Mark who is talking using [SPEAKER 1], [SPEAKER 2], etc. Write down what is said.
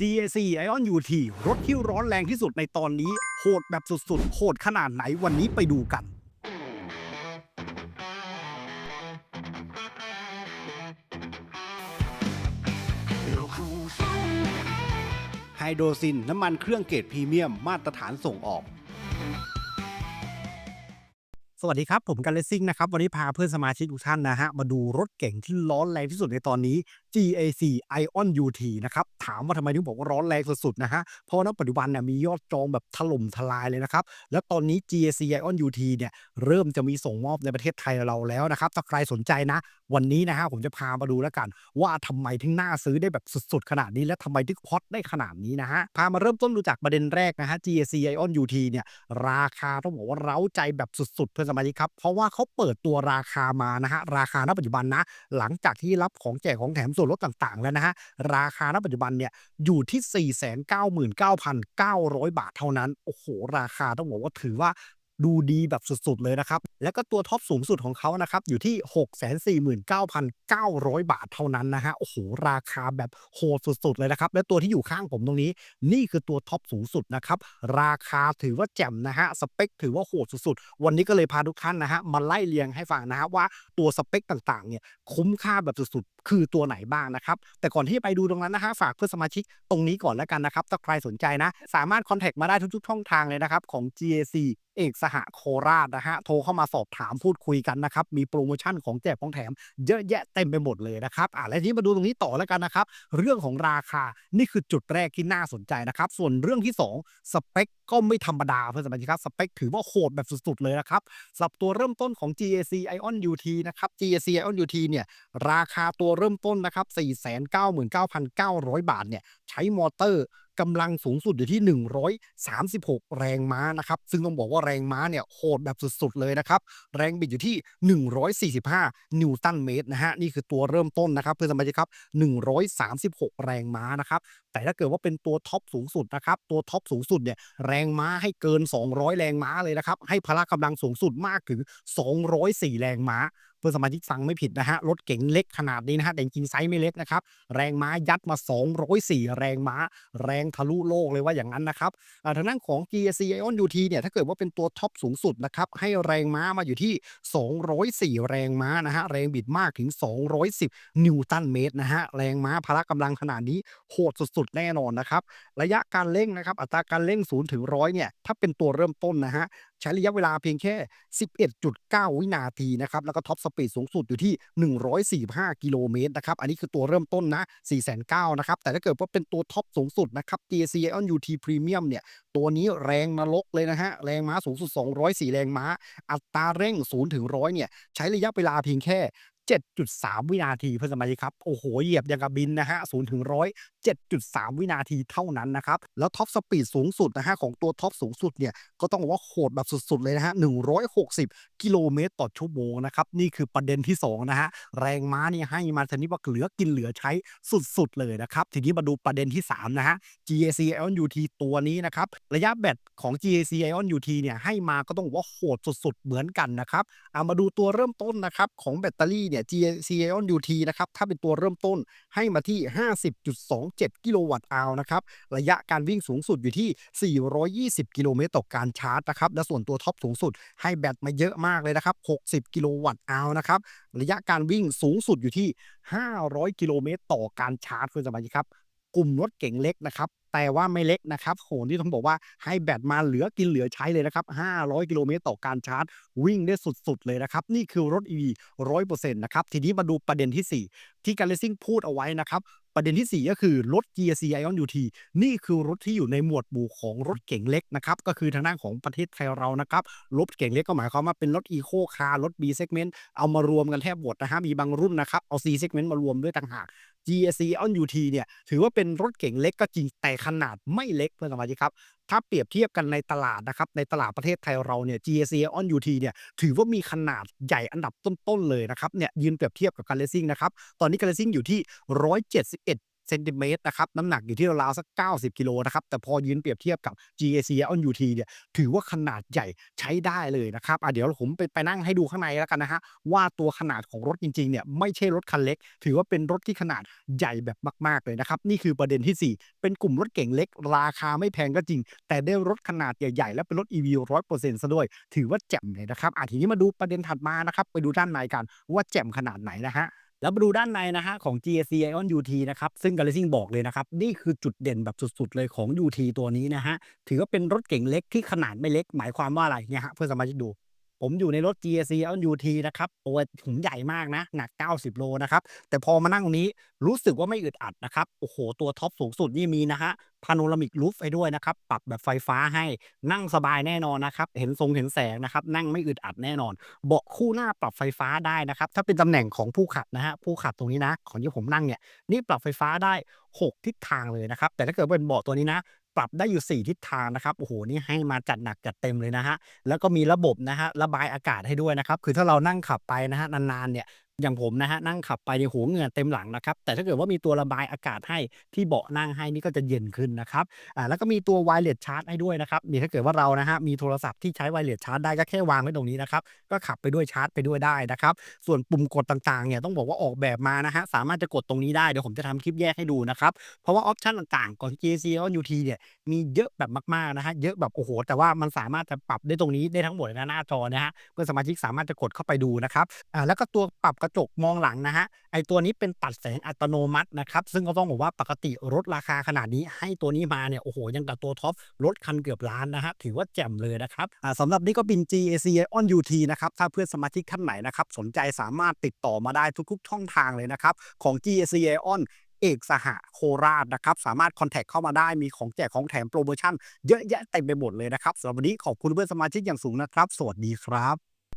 [SPEAKER 1] GAC Ion UT รถที่ร้อนแรงที่สุดในตอนนี้ โหดแบบสุดๆ โหดขนาดไหนวันนี้ไปดูกันไฮโดรซินน้ำมันเครื่องเกรดพรีเมียมมาตรฐานส่งออก สวัสดีครับ ผมกันเลซิ่งนะครับ วันนี้พาเพื่อนสมาชิกทุกท่านนะฮะ มาดูรถเก่งที่ร้อนแรงที่สุดในตอนนี้ GAC Ion UT นะครับ ถามว่าทำไมถึงบอกว่าร้อนแรงสุดๆนะฮะ เพราะณปัจจุบันเนี่ยมียอดจองแบบถล่มทลายเลยนะครับ แล้วตอนนี้ GAC Ion UT เนี่ยเริ่มจะมีส่งมอบในประเทศไทยเราแล้วนะครับ ถ้าใครสนใจนะ วันนี้นะฮะผมจะพามาดูแล้วกัน ว่าทำไมถึงน่าซื้อได้แบบสุดๆ ขนาดนี้ และทำไมถึงฮอตได้ขนาดนี้นะฮะ พามาเริ่มต้นดูจากประเด็นแรกนะฮะ GAC Ion UT เนี่ยราคาต้องบอกว่าเร้าใจแบบสุดๆเพื่อนสมาชิกครับ เพราะว่าเขาเปิดตัวราคามานะฮะราคาณปัจจุบันนะ หลังจากที่รับของแจกของแถมส่วนลดต่าง ๆ แล้วนะฮะราคาณปัจจุบันเนี่ยอยู่ที่ 499,900 บาทเท่านั้น โอ้โห ราคาต้องบอกว่าถือว่า ดูดีแบบสุดๆเลยนะครับ แล้วก็ตัวท็อปสูงสุดของเขานะครับ อยู่ที่ 649,900 บาทเท่านั้นนะฮะโอ้โหราคาแบบโหดสุดๆเลยนะครับ และตัวที่อยู่ข้างผมตรงนี้ นี่คือตัวท็อปสูงสุดนะครับ ราคาถือว่าแจ่มนะฮะสเปคถือว่าโหดสุดๆ วันนี้ก็เลยพาทุกท่านนะฮะมาไล่เรียงให้ฟังนะฮะว่าตัวสเปคต่างๆเนี่ยคุ้มค่าแบบสุดๆ คือตัวไหนบ้างนะครับ แต่ก่อนที่จะไปดูตรงนั้นนะฮะฝากเพื่อนสมาชิกตรงนี้ก่อนแล้วกันนะครับ ถ้าใครสนใจนะ สามารถคอนแทคมาได้ทุกๆช่องทางเลยนะครับของ GAC เอกสหโคราชนะฮะโทรเข้ามาสอบถามพูดคุยกันนะครับ มีโปรโมชั่นของแจกของแถม เยอะแยะเต็มไปหมดเลยนะครับอะและทีนี้มาดูตรงนี้ต่อแล้วกันนะครับ เรื่องของราคานี่คือจุดแรกที่น่าสนใจนะครับ ส่วนเรื่องที่ 2 สเปคก็ไม่ธรรมดาเพื่อนสมาชิกครับสเปคถือว่าโหดแบบสุดๆเลยนะครับสำหรับตัวเริ่มต้นของ GAC Ion UT นะครับ GAC Ion UT เนี่ยราคาตัวเริ่มต้นนะครับ 499,900 บาทเนี่ย ใช้มอเตอร์ กำลังสูงสุดอยู่ที่ 136 แรงม้านะครับ ซึ่งต้องบอกว่าแรงม้าเนี่ยโหดแบบสุดๆเลยนะครับ แรงบิดอยู่ที่ 145 นิวตันเมตรนะฮะ นี่คือตัวเริ่มต้นนะครับ เพื่อนสมาชิกครับ 136 แรงม้านะครับ แต่ถ้าเกิดว่าเป็นตัวท็อปสูงสุดนะครับ ตัวท็อปสูงสุดเนี่ยแรงม้าให้เกิน 200 แรงม้าเลยนะครับ ให้พละกำลังสูงสุดมากถึง 204 แรงม้าเพื่อนสมาชิกฟังไม่ผิดนะฮะ รถเก๋งเล็กขนาดนี้นะฮะ แต่จริงไซส์ไม่เล็กนะครับ แรงม้ายัดมา 204 แรงม้า แรงทะลุโลกเลยว่าอย่างนั้นนะครับอ่าทางด้านของ g s c Ion UT เนี่ยถ้าเกิดว่าเป็นตัวท็อปสูงสุดนะครับให้แรงม้ามาอยู่ที่ 204 แรงม้านะฮะแรงบิดมากถึง 210 นิวตันเมตรนะฮะแรงม้าพละกำลังขนาดนี้โหดสุดๆ แน่นอนนะครับระยะการเร่งนะครับอัตราการเร่ง0ถึง100เนี่ยถ้าเป็นตัวเริ่มต้นนะฮะ ใช้ระยะเวลาเพียงแค่ 11.9 วินาทีนะครับ แล้วก็ท็อปสปีดสูงสุดอยู่ที่ 145 กิโลเมตรนะครับ อันนี้คือตัวเริ่มต้นนะ 409นะครับ แต่ถ้าเกิดว่าเป็นตัวท็อปสูงสุดนะครับ GC Ion UT Premium เนี่ย ตัวนี้แรงนรกเลยนะฮะ แรงม้าสูงสุด 204 แรงม้า อัตราเร่ง 0 ถึง 100 เนี่ย ใช้ระยะเวลาเพียงแค่ 7.3 วินาทีเพื่อนสมาชิกครับ โอ้โฮเหยียบย่างกับบินนะฮะ0ถึง100 7.3 วินาทีเท่านั้นนะครับ แล้วท็อปสปีดสูงสุดนะฮะของตัวท็อปสูงสุดเนี่ย ก็ต้องบอกว่าโหดแบบสุด ๆ เลยนะฮะ 160 กิโลเมตรต่อชั่วโมงนะครับ นี่คือประเด็นที่ 2 นะฮะ แรงม้านี่ให้มาชนิดว่าเหลือกินเหลือใช้สุด ๆ เลยนะครับ ทีนี้มาดูประเด็นที่ 3 นะฮะ GAC Ion UT ตัวนี้นะครับ ระยะแบตของ GAC Ion UT เนี่ยให้มาก็ต้องบอกว่าโหดสุด ๆ เหมือนกันนะครับเอามาดูตัวเริ่มต้นนะครับของแบตเตอรี่เนี่ย GAC Ion UT นะครับถ้าเป็นตัวเริ่มต้นให้มาที่ 50.27 กิโลวัตต์อาวนะครับระยะการวิ่งสูงสุดอยู่ที่ 420 กิโลเมตรต่อการชาร์จนะครับและส่วนตัวท็อปสูงสุดให้แบตมาเยอะมากเลยนะครับ 60 กิโลวัตต์อาวนะครับระยะการวิ่งสูงสุดอยู่ที่ 500 กิโลเมตรต่อการชาร์จคุณสมาชิกครับกลุ่มรถเก๋งเล็กนะครับ แต่ว่าไม่เล็กนะครับโหนที่ต้องบอกว่าให้แบตมาเหลือกินเหลือใช้เลยนะครับ 500 กิโลเมตรต่อการชาร์จ วิ่งได้สุด ๆ เลยนะครับ นี่คือรถ EV 100%นะครับ ทีนี้มาดูประเด็นที่ 4 ที่การเลซิ่งพูดเอาไว้นะครับประเด็นที่ 4 ก็คือรถ GAC Ion UT นี่คือรถที่อยู่ในหมวดหมู่ของรถเก๋งเล็กนะครับ ก็คือทางด้านของประเทศไทยเรานะครับ รถเก๋งเล็กก็หมายความว่าเป็นรถ Eco Car รถ B segment เอามารวมกันแทบหมดนะฮะมีบางรุ่นนะครับ เอา C segment มารวมด้วยต่างหาก GAC on UT เนี่ยถือว่าเป็นรถเก๋งเล็กก็จริงแต่ขนาดไม่เล็กเพื่อนสมาชิกครับ ถ้าเปรียบเทียบกันในตลาดนะครับ ในตลาดประเทศไทยเราเนี่ย GAC on UT เนี่ยถือว่ามีขนาดใหญ่อันดับต้นๆเลยนะครับเนี่ยยืนเปรียบเทียบกับการเลซิ่งนะครับ ตอนนี้การเลซิ่งอยู่ที่ 171 เซนติเมตรนะครับน้ำหนักอยู่ที่ราวๆสัก 90 กิโลนะครับ แต่พอยืนเปรียบเทียบกับ GAC On UT เนี่ยถือว่าขนาดใหญ่ใช้ได้เลยนะครับอะเดี๋ยวผมไปไปนั่งให้ดูข้างในแล้วกันนะฮะว่าตัวขนาดของรถจริงๆเนี่ยไม่ใช่รถคันเล็ก ถือว่าเป็นรถที่ขนาดใหญ่แบบมากๆเลยนะครับนี่คือประเด็นที่ 4 เป็นกลุ่มรถเก๋งเล็ก ราคาไม่แพงก็จริง แต่ได้รถขนาดใหญ่ๆ และเป็นรถ EV 100%ซะด้วย ถือว่าแจ่มเลยนะครับอะทีนี้มาดูประเด็นถัดมานะครับไปดูด้านในกันว่าแจ่มขนาดไหนนะฮะ แล้วมาดูด้านในนะฮะของ GAC Ion UT นะครับ ซึ่ง g a l a x y บอกเลยนะครับ นี่คือจุดเด่นแบบสุดๆ เลยของ UT ตัวนี้นะฮะ ถือว่าเป็นรถเก่งเล็กที่ขนาดไม่เล็ก หมายความว่าอะไรเนี่ยฮะเพื่อนสมาชิกดู ผมอยู่ในรถ GAC Ion UT นะครับตัวถุงใหญ่มากนะ หนัก 90 โลนะครับ แต่พอมานั่งตรงนี้รู้สึกว่าไม่อึดอัดนะครับ โอ้โห ตัวท็อปสูงสุดนี่มีนะฮะพาโนรามิกรูฟให้ด้วยนะครับ ปรับแบบไฟฟ้าให้นั่งสบายแน่นอนนะครับ เห็นทรงเห็นแสงนะครับ นั่งไม่อึดอัดแน่นอน เบาะคู่หน้าปรับไฟฟ้าได้นะครับ ถ้าเป็นตำแหน่งของผู้ขับนะฮะผู้ขับตรงนี้นะ ของที่ผมนั่งเนี่ยนี่ปรับไฟฟ้าได้ 6 ทิศทางเลยนะครับ แต่ถ้าเกิดเป็นเบาะตัวนี้นะ ปรับได้อยู่ 4 ทิศทางนะครับโอ้โหนี่ให้มาจัดหนักจัดเต็มเลยนะฮะแล้วก็มีระบบนะฮะระบายอากาศให้ด้วยนะครับคือถ้าเรานั่งขับไปนะฮะนานๆเนี่ย อย่างผมนะฮะนั่งขับไปในยโหูเหงื่อเต็มหลังนะครับ แต่ถ้าเกิดว่ามีตัวระบายอากาศให้ที่เบาะนั่งให้นี่ก็จะเย็นขึ้นนะครับอ่าแล้วก็มีตัวไวเลสชาร์จให้ด้วยนะครับนี่ถ้าเกิดว่าเรานะฮะมีโทรศัพท์ที่ใช้ไวเลสชาร์จได้ก็แค่วางไว้ตรงนี้นะครับก็ขับไปด้วยชาร์จไปด้วยได้นะครับ ส่วนปุ่มกดต่างๆเนี่ยต้องบอกว่าออกแบบมานะฮะสามารถจะกดตรงนี้ได้เดี๋ยวผมจะทำคลิปแยกให้ดูนะครับเพราะว่าออปชันต่างๆของ GAC Ion UT เนี่ยมีเยอะแบบมากๆนะฮะเยอะแบบโอ้โห แต่ว่ามันสามารถจะปรับได้ตรงนี้ได้ทั้งหมดเลยนหน้าจอนะฮะเพื่อนสมาชิกสามารถจะกดเข้าไปดูนะครับอ่าแล้วก็ตัวปรับกระจกมองหลังนะฮะไอตัวนี้เป็นตัดแสงอัตโนมัตินะครับ ซึ่งก็ต้องบอกว่าปกติรถราคาขนาดนี้ให้ตัวนี้มาเนี่ยโอ้โหยังกับตัวท็อปรถคันเกือบล้านนะฮะถือว่าแจ่มเลยนะครับสำหรับนี้ก็เป็น GAC Ion UT นะครับถ้าเพื่อนสมาชิกท่านไหนนะครับสนใจสามารถติดต่อมาได้ทุกๆช่องทางเลยนะครับของ GAC Ion เอกสหโคราชนะครับ สามารถคอนแทคเข้ามาได้มีของแจกของแถมโปรโมชั่น เยอะแยะเต็มไปหมดเลยนะครับสำหรับวันนี้ขอบคุณเพื่อนสมาชิกอย่างสูงนะครับ สวัสดีครับ